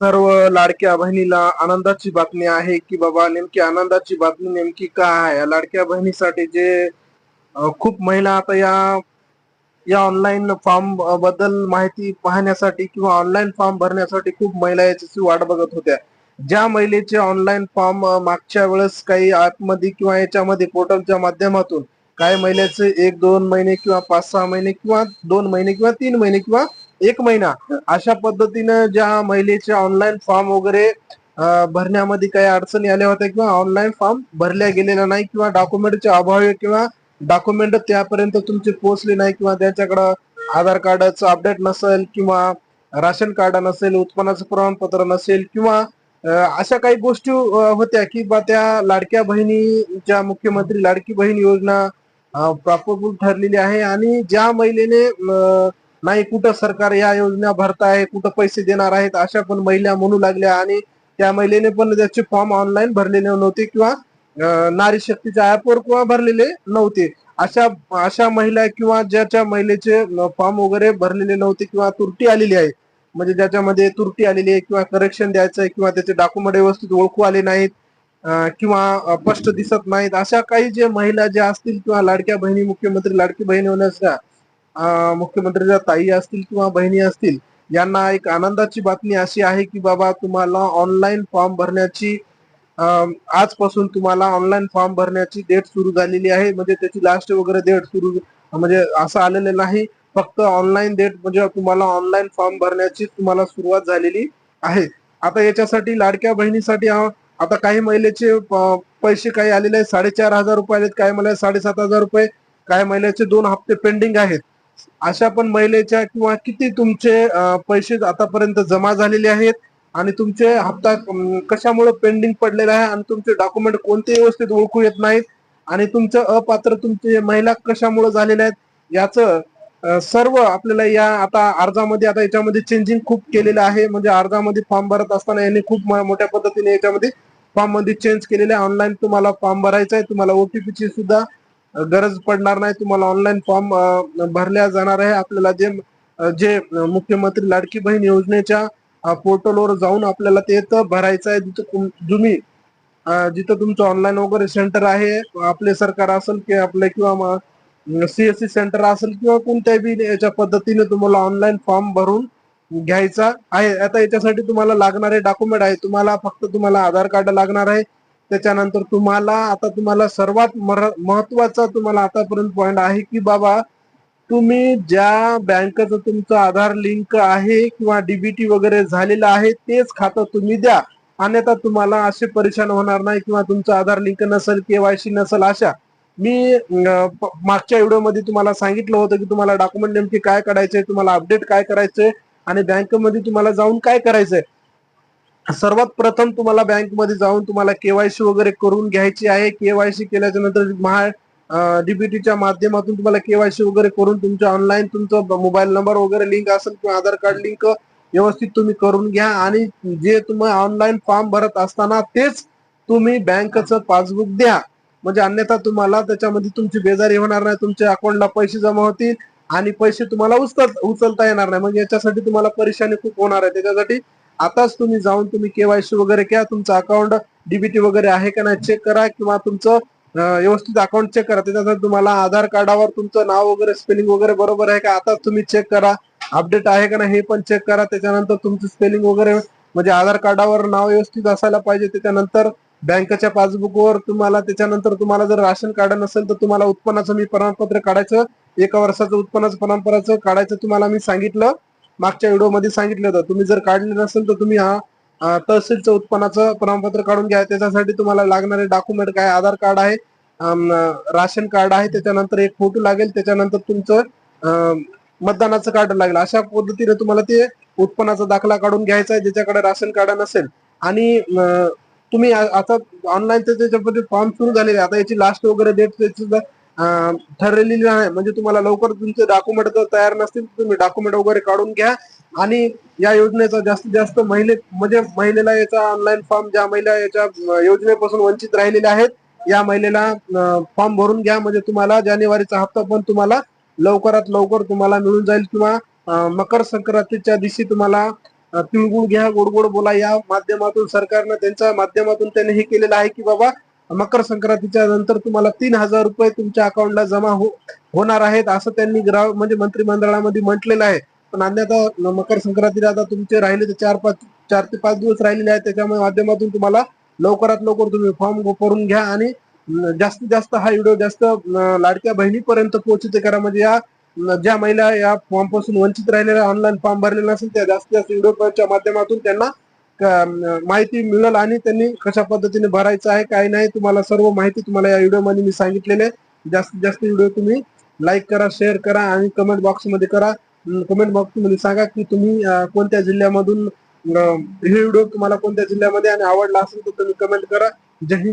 सर्व लाडक्या बहिणीला आनंदाची बातमी आहे की बाबा नेमकी आनंदाची बातमी नेमकी काय आहे? या लाडक्या बहिणीसाठी जे खूप महिला आता या या ऑनलाईन फॉर्मबद्दल माहिती पाहण्यासाठी किंवा ऑनलाईन फॉर्म भरण्यासाठी खूप महिला याची वाट बघत होत्या. ज्या महिलेचे ऑनलाईन फॉर्म मागच्या वेळेस काही ऍपमध्ये किंवा याच्यामध्ये पोर्टलच्या माध्यमातून काही महिलेचे एक दोन महिने किंवा पाच सहा महिने किंवा दोन महिने किंवा तीन महिने किंवा एक महिना. अशा पद्धतीनं ज्या महिलेचे ऑनलाईन फॉर्म वगैरे भरण्यामध्ये काही अडचणी आल्या होत्या किंवा ऑनलाईन फॉर्म भरल्या गेलेला नाही किंवा डॉक्युमेंटचे अभाव किंवा डॉक्युमेंट त्यापर्यंत तुमचे पोहोचले नाही किंवा त्याच्याकडं आधार कार्डाचं अपडेट नसेल किंवा राशन कार्ड नसेल उत्पन्नाचं प्रमाणपत्र नसेल किंवा अशा काही गोष्टी होत्या की बा त्या लाडक्या बहिणीच्या मुख्यमंत्री लाडकी बहीण योजना प्राप्तभूत ठरलेली आहे आणि ज्या महिलेने नाही कुठं सरकार या योजना भरताय कुठं पैसे देणार आहेत अशा पण महिला म्हणू लागल्या. आणि त्या महिलेने पण त्याचे फॉर्म ऑनलाईन भरलेले नव्हते किंवा नारी शक्तीच्या ऍपवर किंवा भरलेले नव्हते. अशा अशा महिला किंवा ज्याच्या महिलेचे फॉर्म वगैरे भरलेले नव्हते किंवा त्रुटी आलेली आहे. म्हणजे ज्याच्यामध्ये त्रुटी आलेली आहे किंवा करेक्शन द्यायचं आहे किंवा त्याचे डॉक्युमेंट व्यवस्थित ओळखू आले नाहीत किंवा स्पष्ट दिसत नाहीत. अशा काही जे महिला ज्या असतील किंवा लाडक्या बहिणी मुख्यमंत्री लाडकी बहिणी होण्याच्या मुख्यमंत्रीच्या ताई असतील किंवा बहिणी असतील यांना एक आनंदाची बातमी अशी आहे की बाबा तुम्हाला ऑनलाईन फॉर्म भरण्याची आजपासून तुम्हाला ऑनलाईन फॉर्म भरण्याची डेट सुरू झालेली आहे. म्हणजे त्याची लास्ट वगैरे डेट सुरू म्हणजे असं आलेलं नाही. फक्त ऑनलाईन डेट म्हणजे तुम्हाला ऑनलाईन फॉर्म भरण्याची तुम्हाला सुरुवात झालेली आहे. आता याच्यासाठी लाडक्या बहिणीसाठी आता काही महिलेचे पैसे काही आलेले आहेत. साडेचार हजार रुपये आलेत काही महिला साडेसात हजार रुपये काही महिलेचे दोन हप्ते पेंडिंग आहेत. अशा पण महिलेच्या किंवा किती तुमचे पैसे आतापर्यंत जमा झालेले आहेत आणि तुमचे हप्ता कशामुळे पेंडिंग पडलेला आहे आणि तुमचे डॉक्युमेंट कोणते व्यवस्थित ओळखू येत नाहीत आणि तुमचं अपात्र तुमचे महिला कशामुळे झालेल्या आहेत याचं सर्व आपल्याला या आता अर्जामध्ये आता याच्यामध्ये चेंजिंग खूप केलेलं आहे. म्हणजे अर्जामध्ये फॉर्म भरत असताना यांनी खूप मोठ्या पद्धतीने याच्यामध्ये फॉर्ममध्ये चेंज केलेले आहे. ऑनलाईन तुम्हाला फॉर्म भरायचा आहे. तुम्हाला ओटीपीची सुद्धा गरज पडणार नाही तुम्हाला ऑनलाईन फॉर्म भरल्या जाणार आहे. आपल्याला जे जे मुख्यमंत्री लाडकी बहीण योजनेच्या पोर्टलवर जाऊन आपल्याला ते भरायचं आहे. जिथं तुम्ही जिथं तुमचं ऑनलाईन वगैरे सेंटर आहे आपले सरकार असेल की आपले किंवा सीएससी सेंटर असेल किंवा कोणत्याही बी याच्या पद्धतीने तुम्हाला ऑनलाईन फॉर्म भरून घ्यायचा आहे. आता याच्यासाठी तुम्हाला लागणारे डॉक्युमेंट आहे. तुम्हाला फक्त तुम्हाला आधार कार्ड लागणार आहे. त्याच्यानंतर तुम्हाला आता तुम्हाला सर्वात महत्त्वाचा तुम्हाला आतापर्यंत पॉइंट आहे की बाबा तुम्ही ज्या बँकेचं तुमचं आधार लिंक आहे किंवा डीबीटी वगैरे झालेलं आहे तेच खातं तुम्ही द्या. अन्यथा तुम्हाला असे परेशान होणार नाही किंवा तुमचं आधार लिंक नसेल केवायसी नसेल अशा. मी मागच्या व्हिडिओमध्ये तुम्हाला सांगितलं होतं की तुम्हाला डॉक्युमेंट नेमके काय काढायचे तुम्हाला अपडेट काय करायचंय आणि बँकेमध्ये तुम्हाला जाऊन काय करायचंय. सर्वात प्रथम तुम्हाला बँकमध्ये जाऊन तुम्हाला केवायसी वगैरे करून घ्यायची आहे. केवायसी केल्याच्यानंतर महा डीबीटीच्या माध्यमातून तुम्हाला केवायसी वगैरे करून तुमच्या ऑनलाईन तुमचं मोबाईल नंबर वगैरे लिंक असेल किंवा आधार कार्ड लिंक व्यवस्थित तुम्ही करून घ्या. आणि जे तुम्ही ऑनलाईन फॉर्म भरत असताना तेच तुम्ही बँकचं पासबुक द्या. म्हणजे अन्यथा तुम्हाला त्याच्यामध्ये तुमची बेजारी होणार नाही. तुमच्या अकाउंटला पैसे जमा होतील आणि पैसे तुम्हाला उचल उचलता येणार नाही. म्हणजे याच्यासाठी तुम्हाला परेशानी खूप होणार आहे. त्याच्यासाठी आताच तुम्ही जाऊन तुम्ही केवायसी वगैरे घ्या तुमचं अकाउंट डीबीटी वगैरे आहे का नाही चेक करा किंवा तुमचं व्यवस्थित अकाउंट चेक करा. त्याच्यासाठी तुम्हाला आधार कार्डावर तुमचं नाव वगैरे स्पेलिंग वगैरे बरोबर आहे का? आता तुम्ही चेक करा. अपडेट आहे का नाही हे पण चेक करा. त्याच्यानंतर तुमचं स्पेलिंग वगैरे म्हणजे आधार कार्डावर नाव व्यवस्थित असायला पाहिजे. त्याच्यानंतर बँकेच्या पासबुकवर तुम्हाला त्याच्यानंतर तुम्हाला जर राशन कार्ड नसेल तर तुम्हाला उत्पन्नाचं मी प्रमाणपत्र काढायचं एका वर्षाचं उत्पन्नाचं प्रमाणपत्राचं काढायचं तुम्हाला मी सांगितलं. मागच्या व्हिडिओमध्ये सांगितलं होतं. तुम्ही जर काढले नसेल तर तुम्ही हा तहसीलचं उत्पन्नाचं प्रमाणपत्र काढून घ्या. त्याच्यासाठी तुम्हाला लागणारे डॉक्युमेंट काय? आधार कार्ड आहे राशन कार्ड आहे त्याच्यानंतर एक फोटो लागेल. त्याच्यानंतर तुमचं मतदानाचं कार्ड लागेल. अशा पद्धतीने तुम्हाला ते उत्पन्नाचा दाखला काढून घ्यायचा आहे ज्याच्याकडे राशन कार्ड नसेल. आणि तुम्ही आता ऑनलाईन त्याच्यामध्ये फॉर्म सुरू झालेले आहे. आता याची लास्ट वगैरे डेट त्याची ठरलेली आहे. म्हणजे तुम्हाला लवकर तुमचे डॉक्युमेंट जर तयार नसतील तर तुम्ही डॉक्युमेंट वगैरे काढून घ्या. आणि या योजनेचा जास्तीत जास्त महिले म्हणजे महिलेला याचा ऑनलाईन फॉर्म ज्या महिला याच्या योजनेपासून वंचित राहिलेल्या आहेत या महिलेला फॉर्म भरून घ्या. म्हणजे तुम्हाला जानेवारीचा हप्ता पण तुम्हाला लवकरात लवकर तुम्हाला मिळून जाईल किंवा मकर संक्रांतीच्या दिवशी तुम्हाला तिळगुळ घ्या गोड गोड बोला. या माध्यमातून सरकारनं त्यांच्या माध्यमातून त्यांनी हे केलेलं आहे की बाबा मकर संक्रांतीच्या नंतर तुम्हाला तीन हजार रुपये तुमच्या अकाउंटला जमा हो होणार आहेत असं त्यांनी ग्राम म्हणजे मंत्रिमंडळामध्ये म्हटलेलं आहे. पण अन्यथा मकर संक्रांतीला आता तुमचे राहिले ते चार पाच चार ते पाच दिवस राहिलेले आहेत त्याच्यामुळे माध्यमातून तुम्हाला लवकरात लवकर तुम्ही फॉर्म भरून घ्या आणि जास्तीत जास्त हा व्हिडिओ जास्त लाडक्या बहिणीपर्यंत पोहोचते करा. म्हणजे या ज्या महिला या फॉर्मपासून वंचित राहिलेल्या ऑनलाईन फॉर्म भरलेला असेल त्या जास्तीत जास्त व्हिडिओच्या माध्यमातून त्यांना माहिती मिळेल आणि त्यांनी कशा पद्धतीने भरायचं आहे काय नाही तुम्हाला सर्व माहिती तुम्हाला या व्हिडिओमध्ये मी सांगितलेले आहे. जास्तीत जास्त व्हिडिओ तुम्ही लाईक करा शेअर करा आणि कमेंट बॉक्समध्ये करा. कमेंट बॉक्समध्ये सांगा की तुम्ही कोणत्या जिल्ह्यामधून हे व्हिडिओ तुम्हाला कोणत्या जिल्ह्यामध्ये आणि आवडला असेल तर तुम्ही कमेंट करा. जय हिंद.